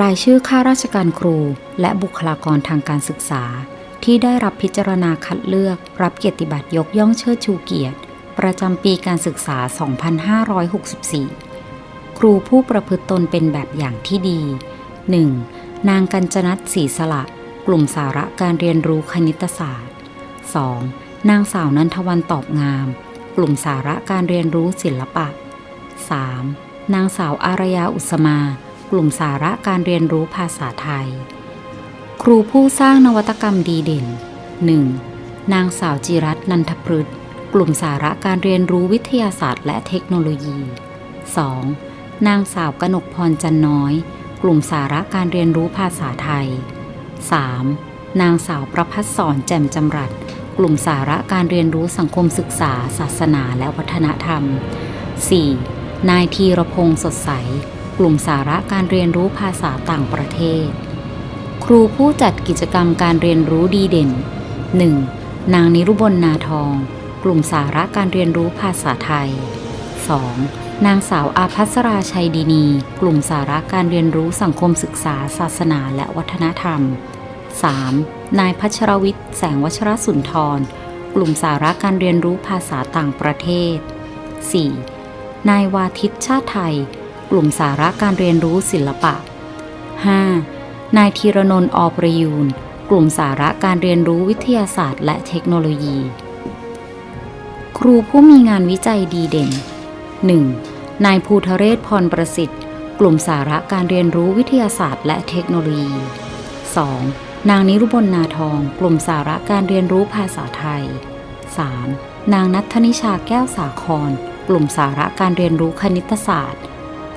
รายชื่อข้าราชการครู และบุคลากรทางการศึกษา ที่ได้รับพิจารณาคัดเลือก รับเกียรติบัตรยกย่องเชิดชูเกียรติ ประจำปีการศึกษา 2564 ครูผู้ประพฤติตนเป็นแบบอย่างที่ดี 1. นางกัญจนัทศรีสละ กลุ่มสาระการเรียนรู้คณิตศาสตร์ 2. นางสาวนันทวันตอบงาม กลุ่มสาระการเรียนรู้ศิลปะ 3. นางสาวอารยาอุสมา กลุ่มสาระการเรียนรู้ภาษาไทย ครูผู้สร้างนวัตกรรมดีเด่น 1. นางสาวจิรัตน์นันทพฤกษ์กลุ่มสาระการเรียนรู้วิทยาศาสตร์และเทคโนโลยี 2. นางสาวกนกพรจันน้อย กลุ่มสาระการเรียนรู้ภาษาไทย 3. นางสาวประพัฒสอนแจ่มจำรัด กลุ่มสาระการเรียนรู้สังคมศึกษา ศาสนาและวัฒนธรรม 4. นายธีรพงศ์สดใส กลุ่มสาระการเรียนรู้ภาษาต่างประเทศ ครูผู้จัดกิจกรรมการเรียนรู้ดีเด่น 1. นางนิรุบลนาทอง กลุ่มสาระการเรียนรู้ภาษาไทย 2. นางสาวอาภัสราชัยดีนี กลุ่มสาระการเรียนรู้สังคมศึกษา ศาสนาและวัฒนธรรม 3. นายพัชรวิทย์ แสงวัชรสุนทร กลุ่มสาระการเรียนรู้ภาษาต่างประเทศ 4. นายวาทิตชาติไทย กลุ่มสาระการเรียนรู้ศิลปะ 5. นายธีรนนท์อประยูน กลุ่มสาระการเรียนรู้วิทยาศาสตร์ และเทคโนโลยี ครูผู้มีงานวิจัยดีเด่น 1. นายภูทะเรศพรประสิทธิ์ กลุ่มสาระการเรียนรู้วิทยาศาสตร์ และเทคโนโลยี 2. นางนิรุบลนาทอง กลุ่มสาระการเรียนรู้ภาษาไทย 3. นางนัทธนิชาแก้วสาคร กลุ่มสาระการเรียนรู้คณิตศาสตร์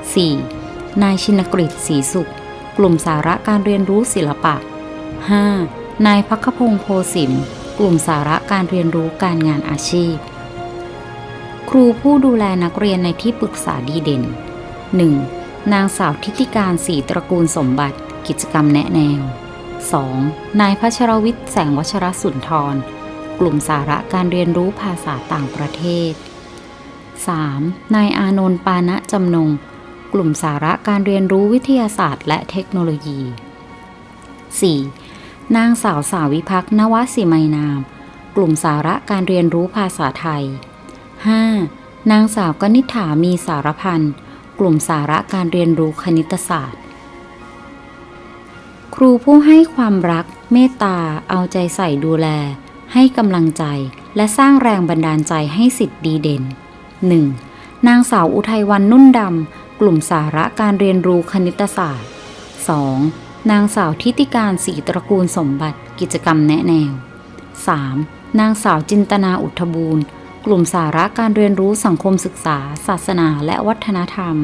4. นายชินกฤษศรีสุข กลุ่มสาระการเรียนรู้ศิลปะ 5. นายพักพงศ์โพสิมกลุ่มสาระการเรียนรู้การงานอาชีพ ครูผู้ดูแลนักเรียนในที่ปรึกษาดีเด่น 1. นางสาวทิติการศรีตระกูลสมบัติ กิจกรรมแนะแนว 2. นายพัชรวิทย์แสงวัชรสุนทร กลุ่มสาระการเรียนรู้ภาษาต่างประเทศ 3. นายอานนท์ปานะจำนง กลุ่มสาระการเรียนรู้วิทยาศาสตร์ และเทคโนโลยี 4. นางสาวสาวิพักษ์นวสิไมนาม กลุ่มสาระการเรียนรู้ภาษาไทย 5. นางสาวกนิษฐามีสารพันธ์กลุ่มสาระการเรียนรู้คณิตศาสตร์ ครูผู้ให้ความรัก เมตตา เอาใจใส่ดูแล ให้กำลังใจ และสร้างแรงบันดาลใจให้สิทธิ์ดีเด่น 1. นางสาวอุทัยวันนุ่นดำ กลุ่มสาระการเรียนรู้คณิตศาสตร์ 2. นางสาวทิติการศรีตระกูลสมบัติกิจกรรมแนะแนว 3. นางสาวจินตนาอุทบูรณ์ กลุ่มสาระการเรียนรู้สังคมศึกษา ศาสนาและวัฒนธรรม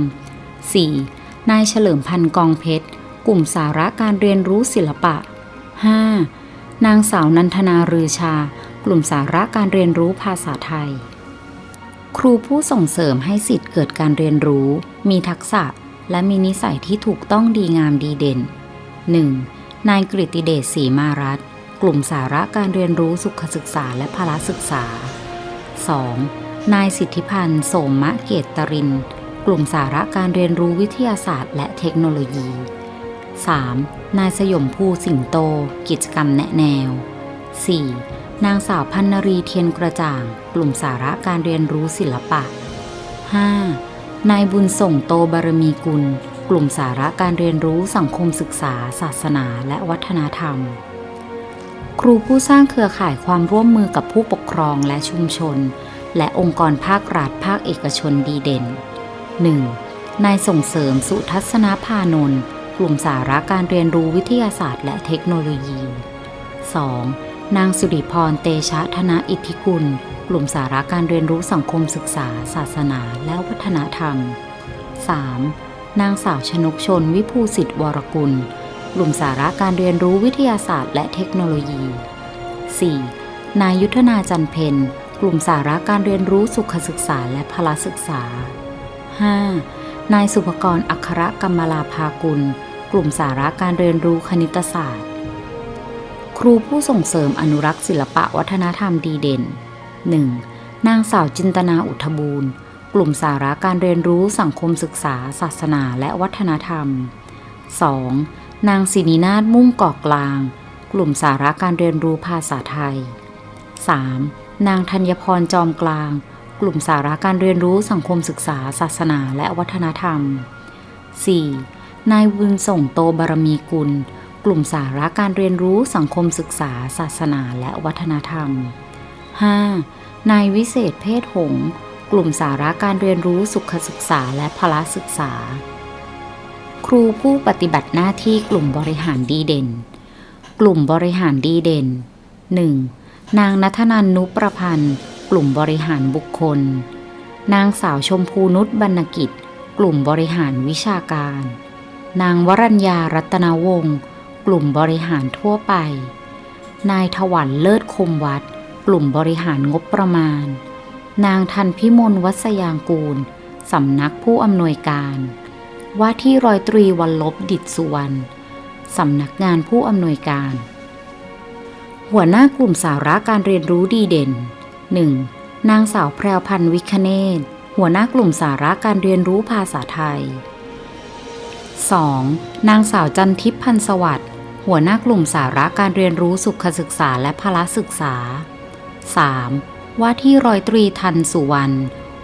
4. นายเฉลิมพันธ์กองเพชร กลุ่มสาระการเรียนรู้ศิลปะ 5. นางสาวนันทนารือชา กลุ่มสาระการเรียนรู้ภาษาไทย ครูผู้ส่งเสริมให้สิทธิ์เกิดการเรียนรู้ มีทักษะและมีนิสัยที่ถูกต้องดีงามดีเด่น 1. นายกฤติเดชศรีมารัตน์กลุ่มสาระการเรียนรู้สุขศึกษาและพละศึกษา 2. นายสิทธิพันธ์โสมะเกตตริน กลุ่มสาระการเรียนรู้วิทยาศาสตร์และเทคโนโลยี 3. นายสยมภูสิงโต กิจกรรมแนะแนว 4. นางสาวพันนรีเทียนกระจ่าง กลุ่มสาระการเรียนรู้ศิลปะ 5. นายบุญส่งโตบารมีกุล กลุ่มสาระการเรียนรู้สังคมศึกษา ศาสนาและวัฒนธรรม ครูผู้สร้างเครือข่ายความร่วมมือกับผู้ปกครองและชุมชน และองค์กรภาครัฐภาคเอกชนดีเด่น 1. นายส่งเสริมสุทัศนพานนท์กลุ่มสาระการเรียนรู้วิทยาศาสตร์และเทคโนโลยี 2. นางสุริพรเตชะธนอิทธิกุล กลุ่มสาระการเรียนรู้สังคมศึกษา ศาสนาและวัฒนธรรม 3. นางสาวชนกชนวิภูสิทธิ์วรกุล กลุ่มสาระการเรียนรู้วิทยาศาสตร์และเทคโนโลยี 4. นายยุทธนาจันเพนกลุ่มสาระการเรียนรู้สุขศึกษาและพละศึกษา 5. นายสุภกรอัครกรรมลาภากุล กลุ่มสาระการเรียนรู้คณิตศาสตร์ ครูผู้ส่งเสริมอนุรักษ์ศิลปะวัฒนธรรมดีเด่น 1. นางสาวจินตนาอุทบูรณ์ กลุ่มสาระการเรียนรู้สังคมศึกษา ศาสนาและวัฒนธรรม 2. นางศินีนาฏมุ่งกอกกลาง กลุ่มสาระการเรียนรู้ภาษาไทย 3. นางธัญพรจอมกลาง กลุ่มสาระการเรียนรู้สังคมศึกษา ศาสนาและวัฒนธรรม 4. นายบุญส่งโตบารมีกุล กลุ่มสาระการเรียนรู้สังคมศึกษา ศาสนาและวัฒนธรรม 5. นายวิเศษเพศหง กลุ่มสาระการเรียนรู้สุขศึกษาและพละศึกษา ครูผู้ปฏิบัติหน้าที่กลุ่มบริหารดีเด่น กลุ่มบริหารดีเด่น 1. นางนัทนันนุประพันธ์ กลุ่มบริหารบุคคล นางสาวชมพูนุชบรรณกิจ กลุ่มบริหารวิชาการ นางวรัญญารัตนวงศ์ กลุ่มบริหารทั่วไป นายถวันเลิศคมวัด กลุ่มบริหารงบประมาณ นางทันพิมลวัสยางกูล สำนักผู้อำนวยการ ว่าที่ร้อยตรีวันลบดิตสุวรรณ สำนักงานผู้อำนวยการ หัวหน้ากลุ่มสาระการเรียนรู้ดีเด่น 1. นางสาวแพรวพันธ์วิคเนตหัวหน้ากลุ่มสาระการเรียนรู้ภาษาไทย 2. นางสาวจันทิพย์พันธ์สวัสดิ์ หัวหน้ากลุ่มสาระการเรียนรู้สุขศึกษาและพละศึกษา 3. ว่าที่ร้อยตรีทันสุวรรณ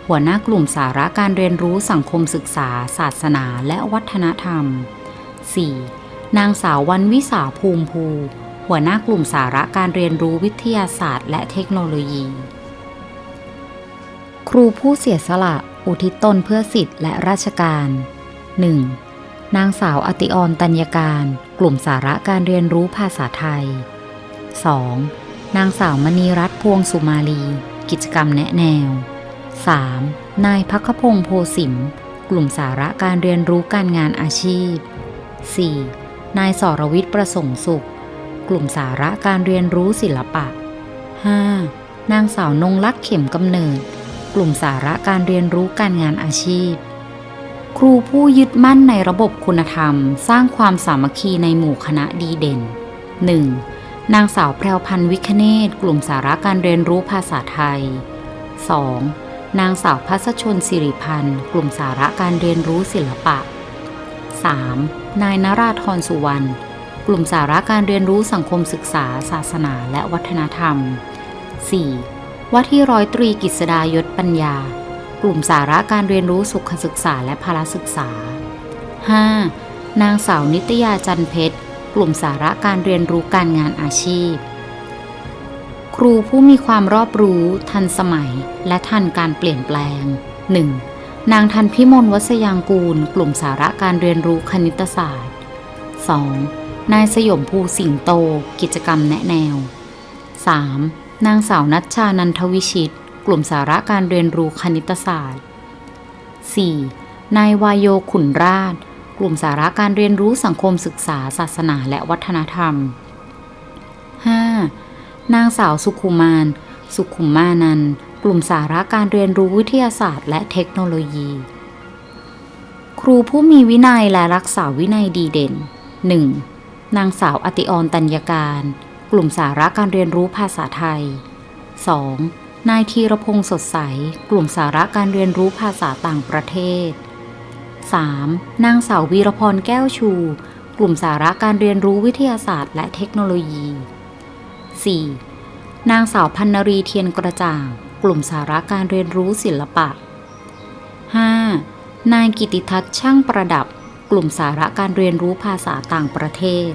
หัวหน้ากลุ่มสาระการเรียนรู้สังคมศึกษา ศาสนาและวัฒนธรรม 4. นางสาววันวิสาภูมิภู หัวหน้ากลุ่มสาระการเรียนรู้วิทยาศาสตร์ และเทคโนโลยี ครูผู้เสียสละ อุทิศตนเพื่อสิทธิและราชการ 1. นางสาวอติออนตัญญการ กลุ่มสาระการเรียนรู้ภาษาไทย 2. นางสาวมณีรัตน์พวงสุมาลี กิจกรรมแนะแนว 3. นายพักพงศ์โพสิม กลุ่มสาระการเรียนรู้การงานอาชีพ 4. นายสรวิทย์ประสงค์สุข กลุ่มสาระการเรียนรู้ศิลปะ 5. นางสาวนงลักษ์เข็มกำเนิด กลุ่มสาระการเรียนรู้การงานอาชีพ ครูผู้ยึดมั่นในระบบคุณธรรม สร้างความสามัคคีในหมู่คณะดีเด่น 1. นางสาวแพรวพันธ์วิคเนตกลุ่มสาระการเรียนรู้ภาษาไทย 2. นางสาวพัสชนสิริพันธ์กลุ่มสาระการเรียนรู้ศิลปะ 3. นายนราธรสุวรรณกลุ่มสาระการเรียนรู้สังคมศึกษา ศาสนาและวัฒนธรรม 4. ว่าที่ร้อยตรีกิษดายศปัญญา กลุ่มสาระการเรียนรู้สุขศึกษาและพละศึกษา 5. นางสาวนิตยาจันเพชร กลุ่มสาระการเรียนรู้การงานอาชีพ ครูผู้มีความรอบรู้ ทันสมัย และทันการเปลี่ยนแปลง 1. นางทันพิมลวัสยางกูล กลุ่มสาระการเรียนรู้คณิตศาสตร์ 2. นายสยมภูสิงโต กิจกรรมแนะแนว 3. นางสาวนัชชานันทวิชิต กลุ่มสาระการเรียนรู้คณิตศาสตร์ 4. นายวายโยขุนราช กลุ่มสาระการเรียนรู้สังคมศึกษาศาสนาและวัฒนธรรม 5. นางสาวสุขุมาน สุขุมมานัน กลุ่มสาระการเรียนรู้วิทยาศาสตร์ และเทคโนโลยี ครูผู้มีวินัยและรักษาวินัยดีเด่น 1. นางสาวอติออนตัญญาการ กลุ่มสาระการเรียนรู้ภาษาไทย 2. นายธีรพงศ์สดใส กลุ่มสาระการเรียนรู้ภาษาต่างประเทศ 3. นางสาววีรพรแก้วชู กลุ่มสาระการเรียนรู้วิทยาศาสตร์ และเทคโนโลยี 4. นางสาวพันนรีเทียนกระจ่าง กลุ่มสาระการเรียนรู้ศิลปะ 5. นายกิติทัศน์ช่างประดับ กลุ่มสาระการเรียนรู้ภาษาต่างประเทศ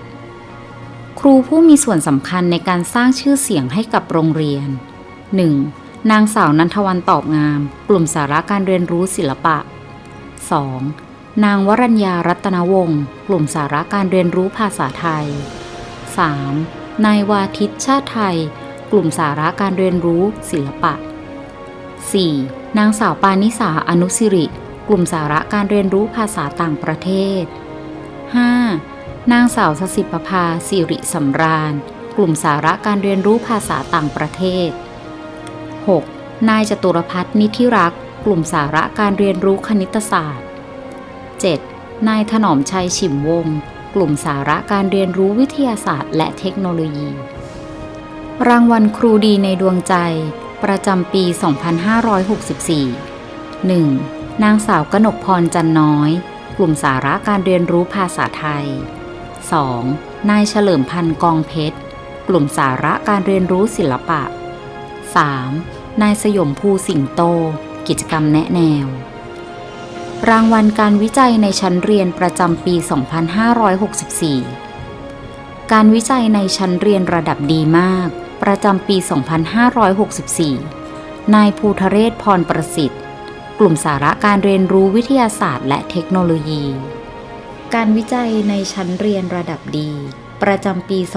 ครูผู้มีส่วนสำคัญในการสร้างชื่อเสียงให้กับโรงเรียน 1. นางสาวนันทวันตอบงาม กลุ่มสาระการเรียนรู้ศิลปะ 2. นางวรัญญารัตนวงศ์กลุ่มสาระการเรียนรู้ภาษาไทย 3. นายวาทิตชาติไทย กลุ่มสาระการเรียนรู้ศิลปะ 4. นางสาวปานิสาอนุสิริ กลุ่มสาระการเรียนรู้ภาษาต่างประเทศ 5. นางสาวสสิปภาสิริสำราญ กลุ่มสาระการเรียนรู้ภาษาต่างประเทศ 6. นายจตุรพัฒนิธิรัก กลุ่มสาระการเรียนรู้คณิตศาสตร์ 7. นายถนอมชัยฉิมวงศ์กลุ่มสาระการเรียนรู้วิทยาศาสตร์ และเทคโนโลยี รางวัลครูดีในดวงใจ ประจำปี 2564 1. นางสาวกนกพรจันน้อย กลุ่มสาระการเรียนรู้ภาษาไทย 2. นายเฉลิมพันธ์กองเพชร กลุ่มสาระการเรียนรู้ศิลปะ 3. นายสยมภูสิงโต กิจกรรมแนะแนว รางวัลการวิจัยในชั้นเรียนประจำปี 2564 การวิจัยในชั้นเรียนระดับดีมาก ประจำปี 2564 นายภูทะเรศพรประสิทธิ์ กลุ่มสาระการเรียนรู้วิทยาศาสตร์และเทคโนโลยี การวิจัยในชั้นเรียนระดับดี ประจำปี 2564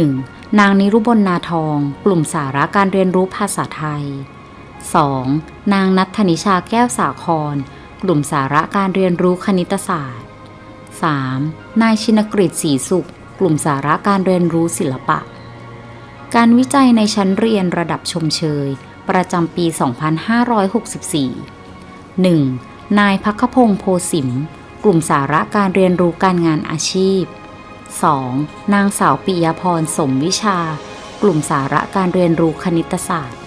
1. นางนิรุบลนาทอง กลุ่มสาระการเรียนรู้ภาษาไทย 2. นางนัทธนิชาแก้วสาคร กลุ่มสาระการเรียนรู้คณิตศาสตร์ 3. นายชินกฤษศรีสุข กลุ่มสาระการเรียนรู้ศิลปะ การวิจัยในชั้นเรียนระดับชมเชย ประจำปี 2564 1. นายพักพงศ์โพสิม กลุ่มสาระการเรียนรู้การงานอาชีพ 2. นางสาวปิยพรสมวิชา กลุ่มสาระการเรียนรู้คณิตศาสตร์